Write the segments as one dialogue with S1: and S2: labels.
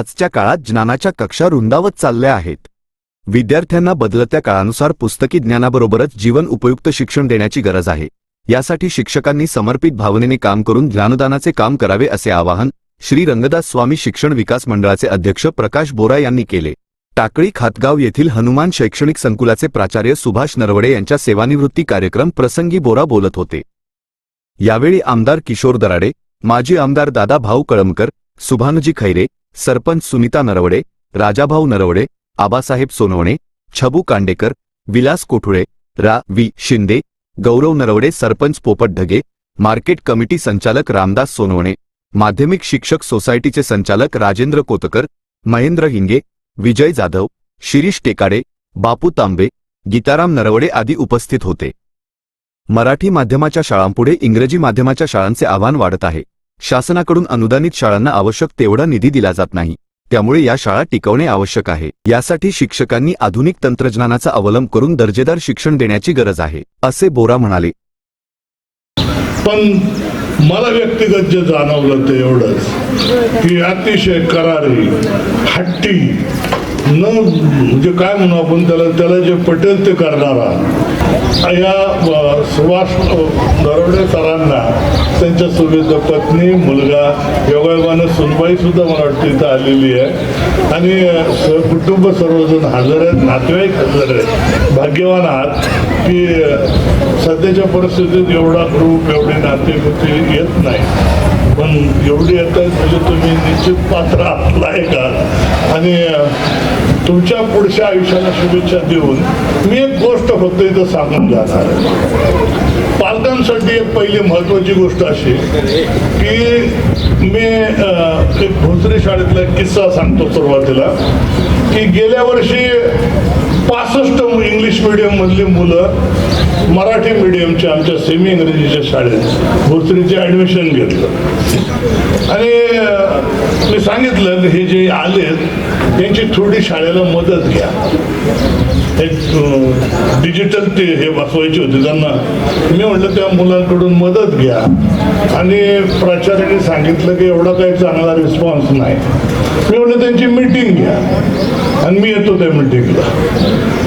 S1: आजच्या काळात ज्ञानाच्या कक्षा रुंदावत चालल्या आहेत. विद्यार्थ्यांना बदलत्या काळानुसार पुस्तकी ज्ञानाबरोबरच जीवन उपयुक्त शिक्षण देण्याची गरज आहे. यासाठी शिक्षकांनी समर्पित भावनेने काम करून ज्ञानदानाचे काम करावे असे आवाहन श्री रंगदास स्वामी शिक्षण विकास मंडळाचे अध्यक्ष प्रकाश बोरा यांनी केले. टाकळी खातगाव येथील हनुमान शैक्षणिक संकुलाचे प्राचार्य सुभाष नरवडे यांच्या सेवानिवृत्ती कार्यक्रम प्रसंगी बोरा बोलत होते. यावेळी आमदार किशोर दराडे माजी आमदार दादा भाऊ कळमकर सुभानजी खैरे सरपंच सुनीता नरवडे राजाभाऊ नरवडे आबासाहेब सोनवणे छबू कांडेकर विलास कोठुळे रा. वी. शिंदे गौरव नरवडे सरपंच पोपट ढगे मार्केट कमिटी संचालक रामदास सोनवणे माध्यमिक शिक्षक सोसायटीचे संचालक राजेंद्र कोतकर महेंद्र हिंगे विजय जाधव शिरीष टेकाडे बापू तांबे गीताराम नरवडे आदी उपस्थित होते. मराठी माध्यमाच्या शाळांपुढे इंग्रजी माध्यमाच्या शाळांचे आव्हान वाढत आहे. शासनाकडून अनुदानित शाळांना आवश्यक तेवढा निधी दिला जात नाही. त्यामुळे या शाळा टिकवणे आवश्यक आहे. यासाठी शिक्षकांनी आधुनिक तंत्रज्ञानाचा अवलंब करून दर्जेदार शिक्षण देण्याची गरज आहे असे बोरा म्हणाले.
S2: पण मला व्यक्तिगत जे जाणवलं ते एवढंच की अतिशय करारी हट्टी न म्हणजे काय म्हणू आपण त्याला त्याला जे पटेल ते करणारा या सुभाष नरवडे सरांना त्यांच्या सुविध पत्नी मुलगा योगायोगानं सुनबाई सुद्धा मला वाटतं इथं आलेली आहे. आणि कुटुंब सर्वजण हजर आहेत नातेवाईक हजर आहेत. भाग्यवान आहात की सध्याच्या परिस्थितीत एवढा ग्रुप एवढे नातेपुते येत नाही. पण एवढी येत आहेत म्हणजे तुम्ही निश्चित पात्र आहे का? आणि तुमच्या पुढच्या आयुष्याला शुभेच्छा देऊन मी एक गोष्ट फक्त इथं सांगून जाणार आहे. मुलांसाठी एक पहिली महत्वाची गोष्ट अशी की मी एक भोसरी शाळेतला एक किस्सा सांगतो सुरुवातीला की गेल्या वर्षी पासष्ट इंग्लिश मिडियम मधली मुलं मराठी मिडियमच्या आमच्या सेमी इंग्रजीच्या शाळेत भोसरीचे ॲडमिशन घेतलं. आणि मी सांगितलं हे जे आलेत त्यांची थोडी शाळेला मदत घ्या. डिजिटल ते हे बसवायचे होते त्यांना. मी म्हटलं त्या मुलांकडून मदत घ्या. आणि प्राचार्याने सांगितलं की एवढा काही चांगला रिस्पॉन्स नाही. मी म्हटलं त्यांची मीटिंग घ्या. आणि मी येतो त्या मीटिंगला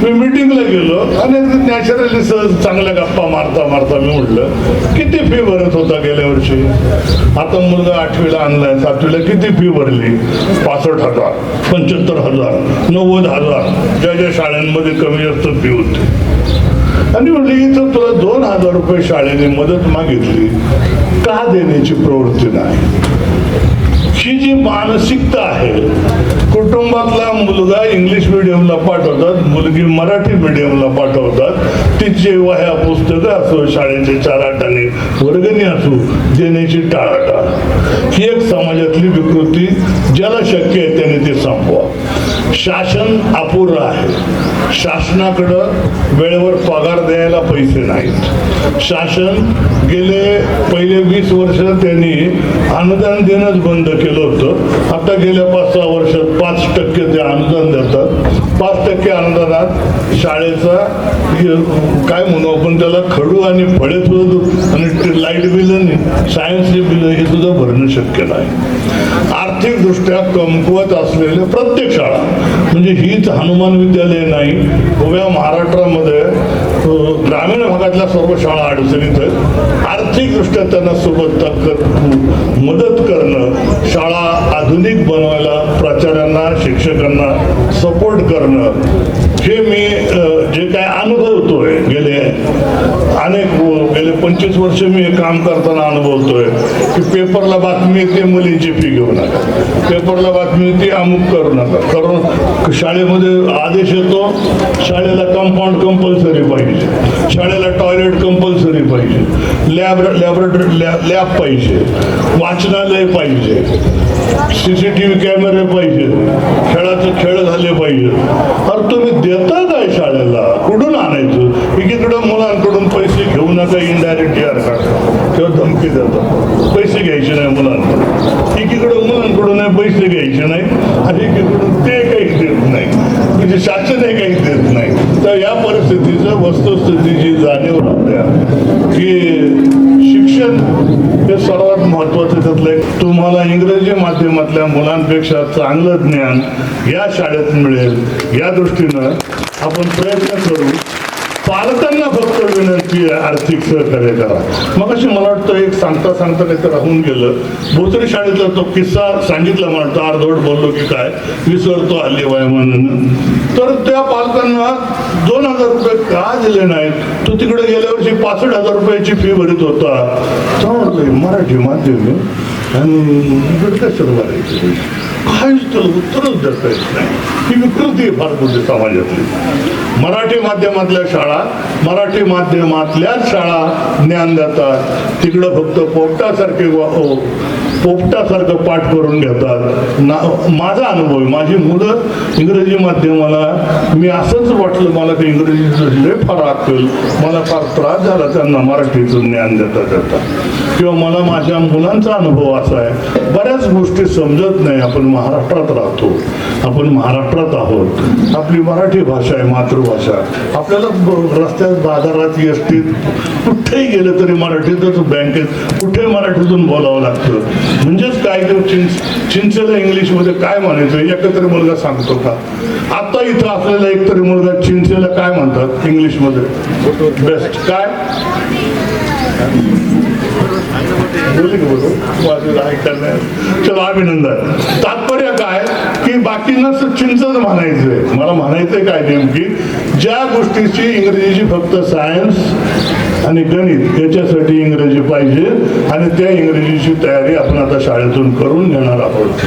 S2: मी मीटिंगला गेलो आणि नॅचरली सहज चांगल्या गप्पा मारता मारता मी म्हटलं किती फी भरत होता गेल्या वर्षी? आता मुलगा आठवीला आणलाय सातवीला किती फी भरले पासष्ट हजार पंच्याहत्तर हजार नव्वद हजार ज्या ज्या शाळांमध्ये कमी जास्त फी होती. आणि म्हटलं इथं तुला दोन हजार रुपये शाळेने मदत मागितली. का देण्याची प्रवृत्ती नाही? ही जी मानसिकता आहे कुटुंबातला मुलगा इंग्लिश मिडियमला पाठवतात मुलगी मराठी मिडियमला पाठवतात. तिचे वह्या पुस्तकं असो शाळेचे चार आठाने वर्गणी असो देण्याची टाळाटाळ. ही एक समाजातली विकृती ज्याला शक्य आहे त्याने ते संपवा. शासन अपुरं आहे. शासनाकडं वेळेवर पगार द्यायला पैसे नाहीत. शासन गेले पहिले वीस वर्ष त्यांनी अनुदान देणंच बंद केलं होतं. आता गेल्या पाच सहा वर्षात पाच टक्के ते अनुदान देतात. पाच टक्के अनुदानात शाळेचा हे- काय म्हणू आपण त्याला खडू आणि फळे सुद्धा आणि लाइट लाइट बिलं सायन्सचे बिलं हे सुद्धा भरणं शक्य नाही. आर्थिकदृष्ट्या कमकुवत असलेले प्रत्येक शाळा म्हणजे हीच हनुमान विद्यालय नाही उभ्या महाराष्ट्रामध्ये ग्रामीण भागातल्या सर्व शाळा अडचणीत आहेत. आर्थिकदृष्ट्या त्यांना सोबत मदत करणं शाळा आधुनिक बनवायला सपोर्ट करणं हे मी जे काय अनुभवतोय गेले अनेक गेले पंचवीस वर्ष मी हे काम करताना अनुभवतोय की पेपरला बातमी येते मुलींची फी घेऊ नका. पेपरला बातमी येते अमुक करू नका. कारण शाळेमध्ये आदेश येतो शाळेला कंपाऊंड कंपल्सरी पाहिजे. शाळेला टॉयलेट लायब्ररी पाहिजे लॅब लॅबोरेटरी लॅब पाहिजे वाचनालय पाहिजे सी सी टी व्ही कॅमेरे पाहिजे खेळाचे खेळ झाले पाहिजे अरे तुम्ही देता काय शाळेला? कुठून आणायचं? एकीकडं मुलांकडून पैसे घेऊ नका इनडायरेक्ट यार काढता किंवा धमकी देतात पैसे घ्यायचे नाही मुलांकडून एकीकडं मुलांकडून नाही पैसे घ्यायचे नाही आणि एकीकडून ते काही देत नाही. म्हणजे शासनही काही देत नाही. तर या परिस्थितीचं वस्तुस्थितीची जाणीव राहते की शिक्षण हे सर्वात महत्वाचं त्यातलं आहे तुम्हाला इंग्रजी माध्यमातल्या मुलांपेक्षा चांगलं ज्ञान या शाळेत मिळेल. या दृष्टीनं आपण प्रयत्न करू पालकांना फक्त विनंती आहे आर्थिक सहकार्य करा. मग अशी मला वाटतं एक सांगता सांगता काही राहून गेलं. भोसरी शाळेतला तो किस्सा सांगितला मला वाटतं अर्धवट बोललो की काय विसरतो हल्ली म्हणून तर त्या पालकांना दोन हजार रुपये का दिले नाहीत? तो तिकडे गेल्या वर्षी पासष्ट हजार रुपयाची फी भरीत होता. तर म्हटलं मराठी माध्यम आणि इकडे कशाला भरायचं काहीच उत्तरच देता येत नाही. ही विकृती फार मोठी समाजातली. मराठी माध्यमातल्या शाळा मराठी माध्यमातल्याच शाळा ज्ञान देतात. तिकडं फक्त पोपटासारखे पोपटासारखं पाठ करून घेतात. ना माझा अनुभव आहे माझी मुलं इंग्रजी माध्यमाला मी असंच वाटलं मला ते इंग्रजीचं लय फार अक्कल मला फार त्रास झाला त्यांना मराठीचं ज्ञान देता देता. किंवा मला माझ्या मुलांचा अनुभव असा आहे बऱ्याच गोष्टी समजत नाही आपण महाराष्ट्रात राहतो आपण महाराष्ट्रात आहोत. आपली मराठी भाषा आहे मातृभाषा. आपल्याला ब- रस्त्यात बाजारात एसटीत कुठेही गेलं तरी मराठीतच बँकेत कुठे मराठीतून बोलावं लागतं. म्हणजेच काय तो चिंच चिंचेला इंग्लिशमध्ये काय म्हणायचं? एकत्र मुलगा सांगतो का आता इथं असलेला एकतरी मुलगा चिंचेला काय म्हणतात इंग्लिशमध्ये? बेस्ट काय? बोलले बोलू? ऐकायला चला चलो अभिनंदन. तात्पर्य की बाकींना चिंचच म्हणायचंय. मला म्हणायचंय काय नेमकी? ज्या गोष्टीची इंग्रजीची फक्त सायन्स आणि गणित त्याच्यासाठी इंग्रजी पाहिजे आणि त्या इंग्रजीची तयारी आपण आता शाळेतून करून घेणार आहोत.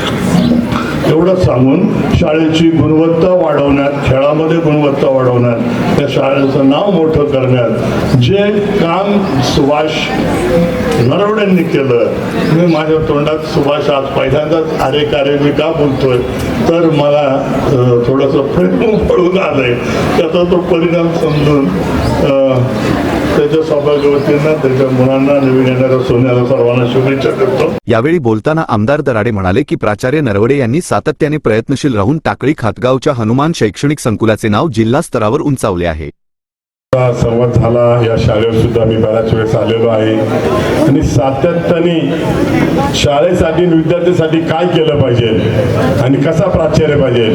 S2: एवढंच सांगून शाळेची गुणवत्ता वाढवण्यात खेळामध्ये गुणवत्ता वाढवण्यात त्या शाळेचं नाव मोठं करण्यात जे काम सुभाष नरवड्यांनी केलं मी माझ्या तोंडात सुभाष आज पहिल्यांदाच अरे कार्य मी का बोलतोय? तर मला थोडंसं प्रेम पडून आलंय. त्याचा तो परिणाम समजून त्याच्या सौभाग्यवतींना त्याच्या मुलांना नवीन येणाऱ्या सोन्याला सर्वांना शुभेच्छा करतो
S1: यावेळी बोलताना आमदार दराडे म्हणाले की प्राचार्य नरवडे यांनी सातत्याने प्रयत्नशील राहून टाकळी खातगावच्या हनुमान शैक्षणिक संकुलाचे नाव जिल्हा स्तरावर उंचावले आहे.
S3: संवाद झाला. या शाळेवर सुद्धा मी बऱ्याच वेळेस आलेलो आहे. आणि सातत्याने शाळेसाठी विद्यार्थ्यांसाठी काय केलं पाहिजे आणि कसा प्राचार्य पाहिजे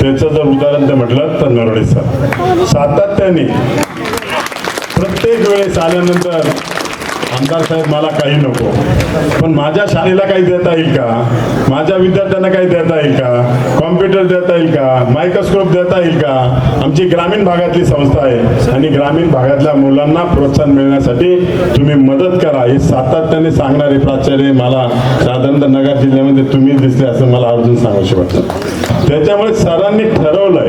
S3: त्याचं जर उदाहरण ते म्हटलं तर नरोडे सर. सातत्याने प्रत्येक वेळेस आल्यानंतर आमदार साहेब मला काही नको. पण माझ्या शाळेला काही देता येईल का? माझ्या विद्यार्थ्यांना काही देता येईल का? कॉम्प्युटर देता येईल का? मायक्रोस्कोप देता येईल का? आमची ग्रामीण भागातली संस्था आहे आणि ग्रामीण भागातल्या मुलांना प्रोत्साहन मिळण्यासाठी तुम्ही मदत करा. हे सातत्याने सांगणारे प्राचार्य मला साधारणतः नगर जिल्ह्यामध्ये तुम्ही दिसले असं मला अर्जुन सांगायचे वाटतं. त्याच्यामुळे सरांनी ठरवलंय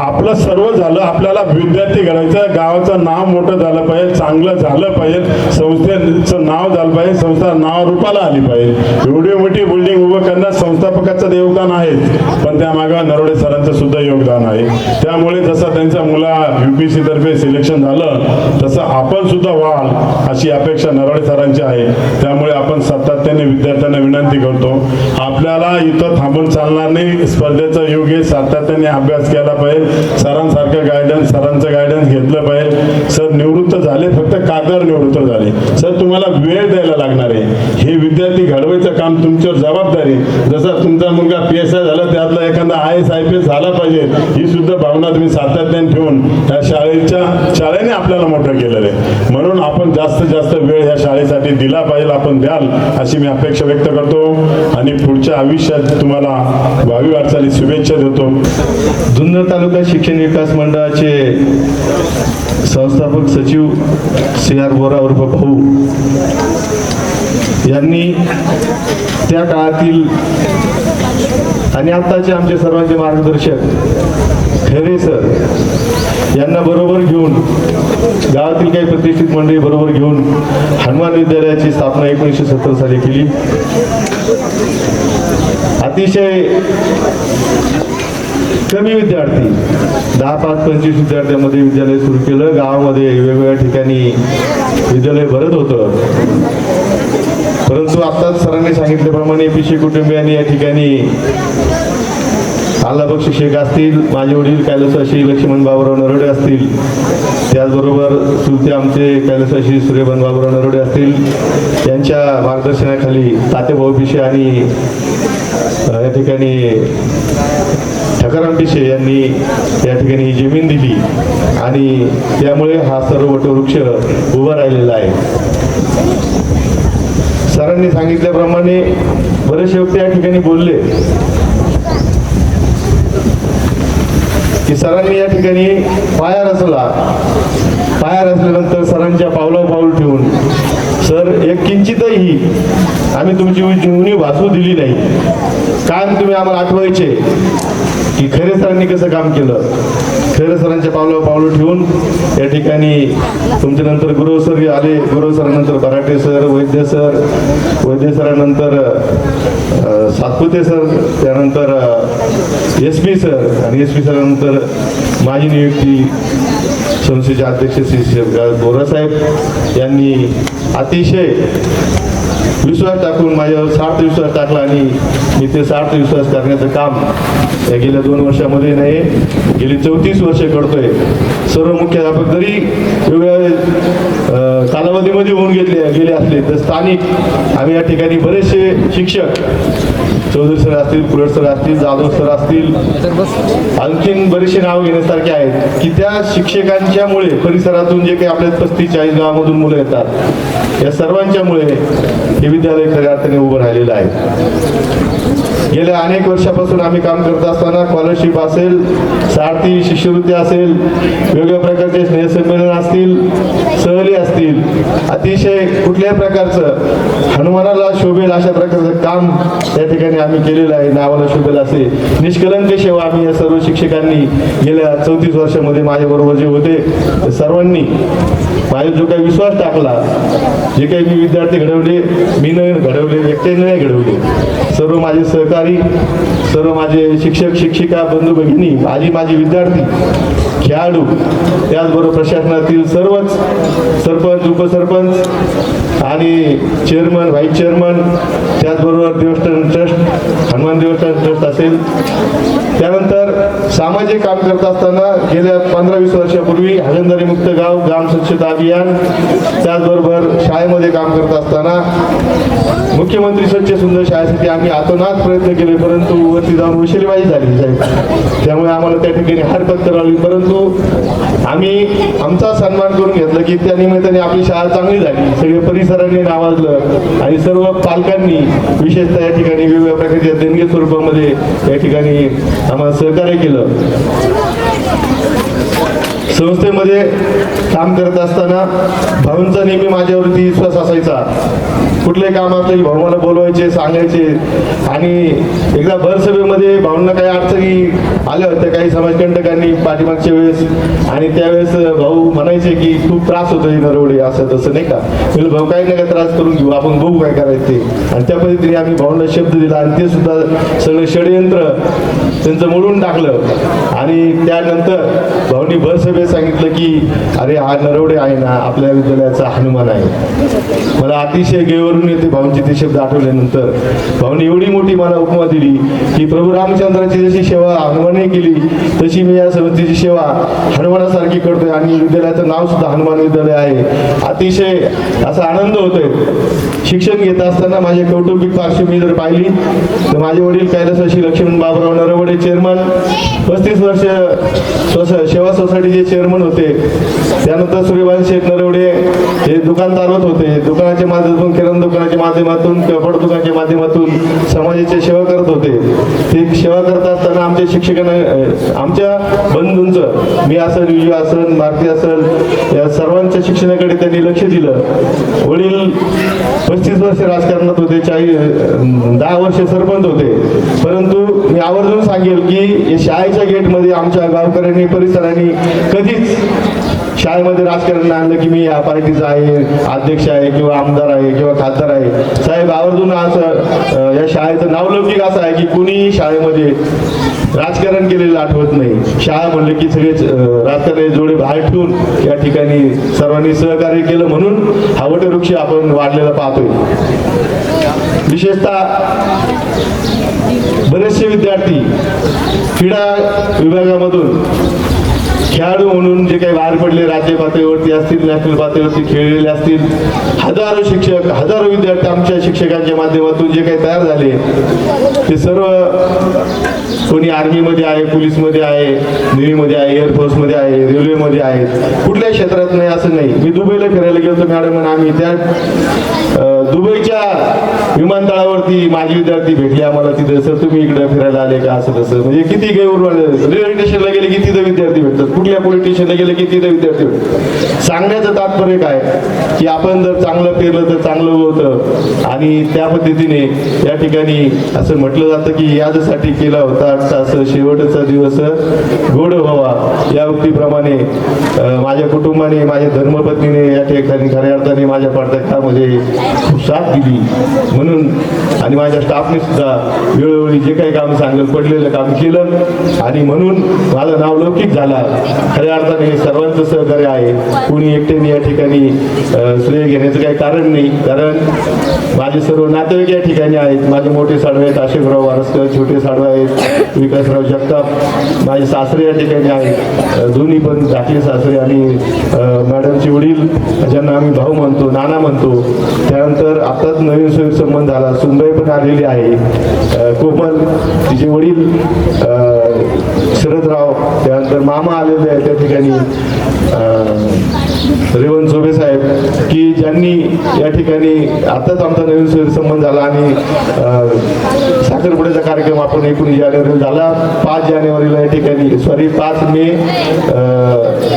S3: आपलं सर्व झालं आपल्याला विद्यार्थी घडायचं गावाचं नाव मोठं झालं पाहिजे चांगलं झालं पाहिजे संस्थेचं नाव झालं पाहिजे संस्था नाव रूपाला आली पाहिजे. एवढी मोठी बिल्डिंग उभं करण्यात संस्थापकाचं योगदान आहेच पण त्यामागं नरोडे सरांचं सुद्धा योगदान आहे. त्यामुळे जसं त्यांच्या मुला युपीसी तर्फे सिलेक्शन झालं तसं आपण सुद्धा व्हाल अशी अपेक्षा नरोडे सरांची आहे. त्यामुळे आपण सातत्याने विद्यार्थ्यांना विनंती करतो आपल्याला इथं थांबून चालणार नाही. स्पर्धेचा योग आहे सातत्याने अभ्यास केला पाहिजे. सरांसारखं गायडन्स सरांचं गायडन्स घेतलं पाहिजे. सर निवृत्त झाले फक्त कादर निवृत्त झाले. सर तुम्हाला वेळ द्यायला लागणार आहे. हे विद्यार्थी घडवायचं काम तुमच्यावर जबाबदारी जसं तुमचा मुलगा पी एस आय झाला त्यातला एखादा I S I P S झाला पाहिजे. ही सुद्धा भावना तुम्ही सातत्याने ठेवून त्या शाळेच्या शाळेने आपल्याला मोठं केलेलं आहे. म्हणून आपण जास्तीत जास्त वेळ या शाळेसाठी दिला पाहिजे आपण द्याल अशी मी अपेक्षा व्यक्त करतो. आणि पुढच्या आयुष्यात तुम्हाला भावी वाटचाली शुभेच्छा देतो.
S4: जुन्नर तालुका शिक्षण विकास मंडळाचे संस्थापक सचिव सी आर बोरा उर्फ भाऊ. यांनी त्या काळातील आणि आत्ताचे आमचे सर्वांचे मार्गदर्शक खैरे सर यांना बरोबर घेऊन गावातील काही प्रतिष्ठित मंडळी बरोबर घेऊन हनुमान विद्यालयाची स्थापना एकोणीसशे सत्तर साली केली. अतिशय कमी विद्यार्थी. दहा पाच पंचवीस विद्यार्थ्यांमध्ये विद्यालय सुरू केलं. गावामध्ये वेगवेगळ्या ठिकाणी विद्यालय भरत होतं. परंतु आताच सरांनी सांगितल्याप्रमाणे पिशे कुटुंबियांनी या ठिकाणी आलाबक्षी शेख असतील माझे वडील कैलासाशी लक्ष्मण बाबुराव नरोडे असतील. त्याचबरोबर चुलते आमचे कैलासाशी सूर्यभन बाबुराव नरोडे असतील. यांच्या मार्गदर्शनाखाली तातेभाऊ पिशे आणि या ठिकाणी ठकाराम पिशे यांनी या ठिकाणी ही जमीन दिली आणि त्यामुळे हा सर्व वटवृक्ष उभा राहिलेला आहे. सरांनी सांगितल्याप्रमाणे बरेचसे व्यक्ती या ठिकाणी बोलले की सरांनी या ठिकाणी पाया रचला. पाया रचल्यानंतर सरांच्या पावला पाऊल ठेवून सर एक किंचितही आम्ही तुमची जीवनी वाचू दिली नाही. कारण तुम्ही आम्हाला आठवायचे. की खरे सरांनी कसं काम केलं? खरे सरांच्या पावलावर पावलं ठेवून या ठिकाणी तुमच्या नंतर गुरव सर आले. गुरु सरानंतर बराटे सर वैद्य सर वैद्य सरानंतर सातपुते सर त्यानंतर एस पी सर आणि एस पी सरानंतर माझी नियुक्ती संस्थेचे अध्यक्ष श्री बोरासाहेब यांनी अतिशय विश्वास टाकून माझ्यावर सार्थ विश्वास टाकला आणि मी ते सार्थ विश्वास टाकण्याचं काम या गेल्या दोन वर्षामध्ये नाही गेली चौतीस वर्षे करतोय. सर्व मुख्याध्यापक जरी वेगवेगळ्या कालावधीमध्ये होऊन घेतले गेले असले तर स्थानिक आम्ही या ठिकाणी बरेचसे शिक्षक चौधरी सर असतील कुलट सर असतील जाधव सर असतील आणखीन बरेचसे नाव घेण्यासारखे आहेत की त्या शिक्षकांच्यामुळे परिसरातून जे काही आपल्या पस्तीस चाळीस गावामधून मुलं येतात या सर्वांच्यामुळे हे विद्यालय खऱ्या अर्थाने उभं राहिलेलं आहे. गेल्या अनेक वर्षापासून आम्ही काम करत असताना स्कॉलरशिप असेल सारथी शिष्यवृत्ती असेल वेगवेगळ्या प्रकारचे स्नेहसंमेलन असतील सहली असतील अतिशय कुठल्याही प्रकारचं हनुमानाला शोभेल अशा प्रकारचं काम त्या ठिकाणी आम्ही केलेलं आहे. नावाला शोभेल असे निष्कलंक सेवा आम्ही या सर्व शिक्षकांनी गेल्या चौतीस वर्षामध्ये माझ्याबरोबर जे होते सर्वांनी माझा जो काही विश्वास टाकला जे काही मी विद्यार्थी घडवले मी न घडवले एकट्याने नाही घडवले सर्व माझे सहकारी सर्व माझे शिक्षक शिक्षिका बंधू भगिनी माझी माझी विद्यार्थी खेळाडू त्याचबरोबर प्रशासनातील सर्वच सरपंच उपसरपंच आणि चेअरमन व्हाईस चेअरमन त्याचबरोबर देवस्थान ट्रस्ट हनुमान देवस्थान ट्रस्ट असेल. त्यानंतर सामाजिक काम करत असताना गेल्या पंधरा वीस वर्षापूर्वी हागंदारी मुक्त गाव ग्राम स्वच्छता अभियान त्याचबरोबर शाळेमध्ये काम करत असताना मुख्यमंत्री स्वच्छ सुंदर शाळेसाठी आम्ही आतोनात प्रयत्न केले परंतु वरती जाऊन वशिलेबाजी झाली साहेब. त्यामुळे आम्हाला त्या ठिकाणी हरकत करावी परंतु आम्ही आमचा सन्मान करून घेतला की त्या निमित्ताने आपली शाळा चांगली झाली सगळे परिसरांनी नावाजलं आणि सर्व पालकांनी विशेषतः या ठिकाणी वेगवेगळ्या प्रकारच्या देणगी स्वरूपामध्ये या ठिकाणी आम्हाला सहकार्य केलं. संस्थेमध्ये काम करत असताना भाऊंचा नेहमी माझ्यावरती विश्वास असायचा. कुठले काम असलं की भाऊ मला बोलवायचे सांगायचे. आणि एकदा भरसभेमध्ये भाऊंना काही अडचणी आल्या होत्या काही समाजकंटकांनी पाठीमागच्या वेळेस. आणि त्यावेळेस भाऊ म्हणायचे की खूप त्रास होतोय नरवडे असं तसं नाही का? मी भाऊ काही नका त्रास करून घेऊ आपण बघू काय करायचं. ते आणि त्या पद्धतीने आम्ही भाऊंना शब्द दिला आणि ते सुद्धा सगळं षडयंत्र त्यांचं मोडून टाकलं. आणि त्यानंतर भाऊनी भरसभेस सांगितलं की अरे हा नरवडे आहे ना आपल्या विद्यालयाचा हनुमान आहे. मला अतिशय गेवरून येते भाऊंचे ते शब्द आठवल्यानंतर. भाऊनी एवढी मोठी मला उपमा दिली की प्रभू रामचंद्राची जशी सेवा हनुमाने केली तशी मी या समितीची सेवा हनुमानासारखी करतोय आणि विद्यालयाचं नाव सुद्धा हनुमान विद्यालय आहे. अतिशय असा आनंद होतोय. शिक्षण घेत असताना माझे कौटुंबिक पार्श्वभूमी जर पाहिली तर माझे वडील कैलासवासी लक्ष्मण बाबराव नरवडे चेअरमन पस्तीस वर्ष सोसायटीचे चेअरमन होते. त्यानंतर सूर्यभान शेठ नरवडे दुकान चालवत होते. दुकानाच्या माध्यमातून किराणा दुकानाच्या माध्यमातून कपड दुकानाच्या माध्यमातून समाजाची सेवा करत होते. ते सेवा करत असताना आमच्या शिक्षकांना आमच्या बंधूंचं मी असेल विजय असेल भारती असेल या सर्वांच्या शिक्षणाकडे त्यांनी लक्ष दिलं. वडील पस्तीस वर्ष राजकारणात होते चाळीस दहा वर्ष सरपंच होते. परंतु मी आवर्जून सांगेल की शाळेच्या गेटमध्ये आमच्या गावकऱ्यांनी परिसरांनी कधीच शाळेमध्ये राजकारण आणलं की मी या पार्टीचा आहे अध्यक्ष आहे किंवा आमदार आहे किंवा खासदार आहे. साहेब आवर्जून असं या शाळेचं नावलौकिक असं आहे की कुणीही शाळेमध्ये राजकारण केलेलं आठवत नाही. शाळा म्हणलं की सगळेच अं, जोडे बाहेर ठेवून या ठिकाणी सर्वांनी सहकार्य केलं म्हणून हा वटवृक्ष आपण वाढलेला पाहतोय. विशेषतः बरेचसे विद्यार्थी क्रीडा विभागामधून खेळाडू म्हणून जे काही बाहेर पडले राज्य पातळीवरती असतील नॅशनल पातळीवरती खेळलेले असतील हजारो शिक्षक हजारो विद्यार्थी आमच्या शिक्षकांच्या माध्यमातून जे काही तयार झाले ते सर्व कोणी आर्मीमध्ये आहे पोलीसमध्ये आहे नेव्हीमध्ये आहे एअरफोर्समध्ये आहे रेल्वेमध्ये आहेत कुठल्याही क्षेत्रात नाही असं नाही. मी दुबईला फिरायला गेलो मॅडम आम्ही त्या दुबईच्या विमानतळावरती माझी विद्यार्थी भेटले आम्हाला तिथे. सर तुम्ही इकडे फिरायला आले का? असं तसं. म्हणजे किती गैर रेल्वे स्टेशनला गेले की विद्यार्थी भेटतात. कुठल्या पोलीस स्टेशनला गेले की विद्यार्थी भेटतात. सांगण्याचं तात्पर्य काय? की आपण जर चांगलं पेरलं तर चांगलं होतं. आणि त्या पद्धतीने या ठिकाणी असं म्हटलं जातं की याजसाठी केला होता असं शेवटचा दिवस गोड व्हावा. या उक्तीप्रमाणे माझ्या कुटुंबाने माझ्या धर्मपत्नीने या ठिकाणी खऱ्या अर्थाने माझ्या पडद्यामध्ये साथ दिली. म्हणून आणि माझ्या स्टाफने सुद्धा वेळोवेळी जे काही काम सांगलं पडलेलं काम केलं. आणि म्हणून माझं नाव लौकिक झाला. खऱ्या अर्थाने हे सर्वांचं सहकार्य आहे. कुणी एकट्याने या ठिकाणी श्रेय घेण्याचं काही कारण नाही. कारण माझे सर्व नातेवाईक या ठिकाणी आहेत. माझे मोठे साडवे आहेत आशिफराव वारसकर छोटे साडवे आहेत विकासराव जगताप माझे सासरे या ठिकाणी आहेत. दोन्ही पण धाकले सासरे आणि मॅडमचे वडील ज्यांना आम्ही भाऊ म्हणतो नाना म्हणतो. त्यानंतर आताच नवीन सोयी संबंध झाला. सुनबाई पण आलेली आहे. कोमल तिचे वडील अं, शरदराव त्यानंतर मामा आलेले आहेत त्या ठिकाणी. अं, रेवंत झोबे साहेब की ज्यांनी या ठिकाणी आताच आमचा नवीन सं- संबंध झाला आणि अं, कार्यक्रम आपण एकूण जानेवारी झाला. पाच जानेवारीला या ठिकाणी सॉरी पाच मे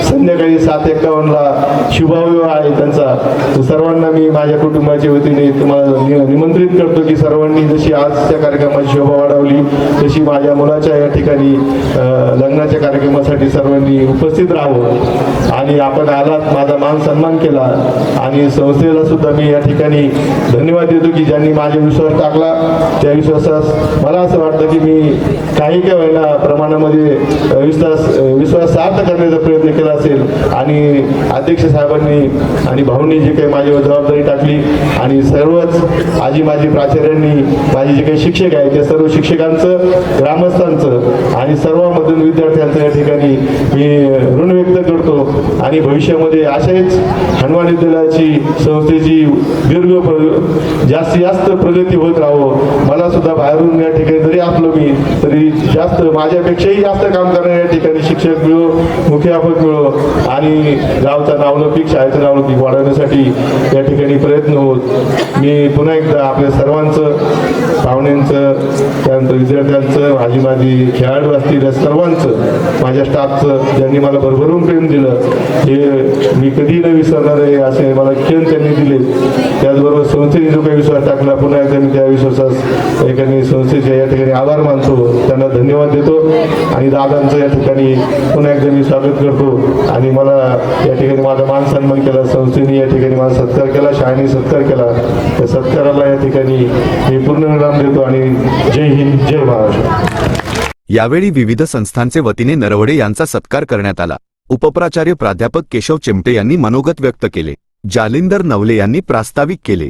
S4: संध्याकाळी सात एकावन्नला शुभविवाह आहे त्यांचा. सर्वांना मी माझ्या कुटुंबाच्या वतीने तुम्हाला निमंत्रित करतो की सर्वांनी जशी आजच्या कार्यक्रमाची शोभा वाढवली तशी माझ्या मुलाच्या या ठिकाणी लग्नाच्या कार्यक्रमासाठी सर्वांनी उपस्थित राहावं. आणि आपण आलात माझा मान सन्मान केला आणि संस्थेला सुद्धा मी या ठिकाणी धन्यवाद देतो की ज्यांनी माझा विश्वास टाकला. त्या विश्वासास मला असं वाटतं की मी काही काही वेळेला प्रमाणामध्ये विश्वास विश्वास सार्थ करण्याचा प्रयत्न केला असेल आणि अध्यक्ष साहेबांनी आणि भाऊंनी जी काही माझ्यावर जबाबदारी टाकली आणि सर्वच आजी माझी प्राचार्यांनी माझे जे काही शिक्षक आहेत त्या सर्व शिक्षकांचं ग्रामस्थांचं आणि सर्वांमधून विद्यार्थ्यांचं या ठिकाणी मी ऋण व्यक्त करतो आणि भविष्यामध्ये अशाच हनुमान विद्यालयाची संस्थेची दीर्घ जास्तीत जास्त प्रगती होत राहो मला सुद्धा बाहेरून या ठिकाणी जरी असलो मी तरी जास्त माझ्यापेक्षाही जास्त काम करणारे या ठिकाणी शिक्षक मिळो मुख्यापक मिळो आणि गावचा नावलौकिक शाळेचं नावलौकिक वाढवण्यासाठी या ठिकाणी प्रयत्न होत. मी पुन्हा एकदा आपल्या सर्वांचं पाहुण्यांचं त्यानंतर विद्यार्थ्यांचं माझी माझी खेळाडू असतील या सर्वांचं माझ्या स्टाफचं ज्यांनी मला भरभरून प्रेम दिलं हे मी कधी न विसरणार आहे असे मला क्षण त्यांनी दिले. त्याचबरोबर संस्थेने जो काही विश्वास टाकला पुन्हा एकदा मी त्या विश्वासास या ठिकाणी संस्थेचे या ठिकाणी आभार मानतो. त्यांना धन्यवाद देतो आणि दादांचं या ठिकाणी पुन्हा एकदा मी स्वागत करतो. आणि मला या ठिकाणी माझा मान सन्मान केला संस्थेने या ठिकाणी माझा सत्कार केला शाळेने सत्कार केला. त्या सत्काराला या ठिकाणी मी पूर्ण देतो आणि जय हिंद जय महाराष्ट्र.
S1: यावेळी विविध संस्थांचे वतीने नरवडे यांचा सत्कार करण्यात आला. उपप्राचार्य प्राध्यापक केशव चिमटे यांनी मनोगत व्यक्त केले. जालिंदर नवले यांनी प्रास्ताविक केले.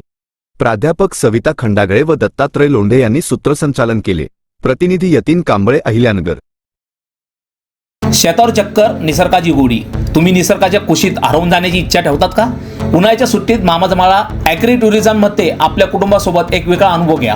S1: प्राध्यापक सविता खंडागळे व दत्तात्रय लोंढे यांनी सूत्रसंचालन केले. प्रतिनिधी यतीन कांबळे अहिल्यानगर.
S5: शेतावर चक्कर निसर्गाची गोडी. तुम्ही निसर्गाच्या कुशीत हरवून जाण्याची इच्छा ठेवतात का? उन्हाळ्याच्या सुट्टीत मामाजमाळा ॲग्री टुरिझममध्ये आपल्या कुटुंबासोबत एक वेगळा अनुभव घ्या.